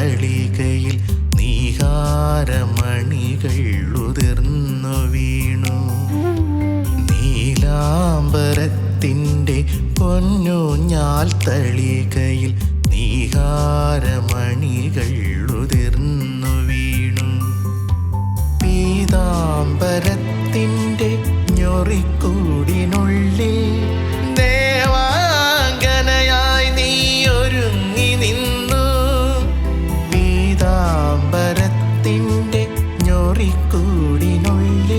കളികയിൽ നീഹാരമണികൾ ഉതിർന്നു വീണു. നീലാംബരത്തിന്റെ പൊന്നുഞ്ഞാൽ തളികയിൽ നീഹാരമണികൾ ഉതിർന്നു വീണു. പീതാംബരത്തിന്റെ ഞൊറിക്കൂടിനുള്ളിൽ നിന്റെ ഞൊറിക്കൂടിനുള്ളിൽ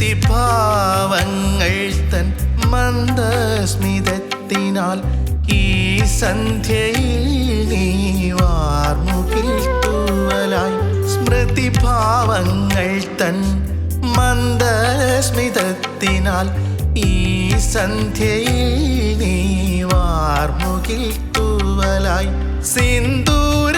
ഭാവങ്ങൾ തൻ മന്ദസ്മിതത്തിനാൽ ഈ സന്ധ്യയിൽ നീ വാർമുകിൽ തൂവലായി സ്മൃതിഭാവങ്ങൾ തൻ മന്ദസ്മിതത്തിനാൽ ഈ സന്ധ്യയിൽ നീ വാർമുകിൽ തൂവലായി സിന്ദൂര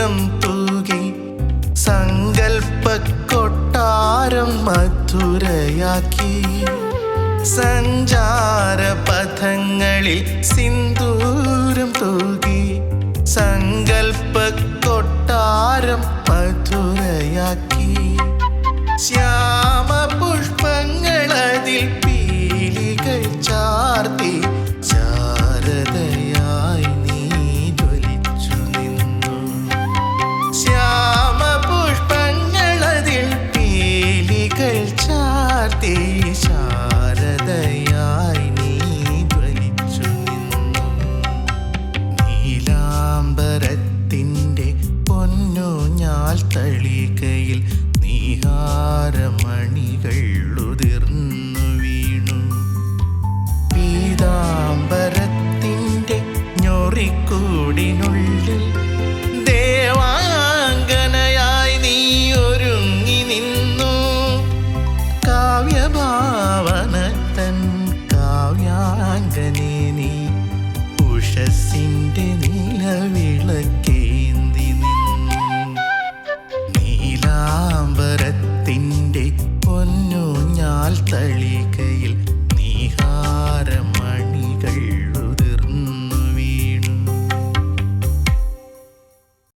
മധുരം തൂകി സങ്കൽപ്പക്കൊട്ടാരം മധുരയാക്കി. സഞ്ചാര പഥങ്ങളിൽ സിന്ദൂരം തൂകി ഉഷസിന്റെ നീലാംബരത്തിന്റെ പൊന്നു തളി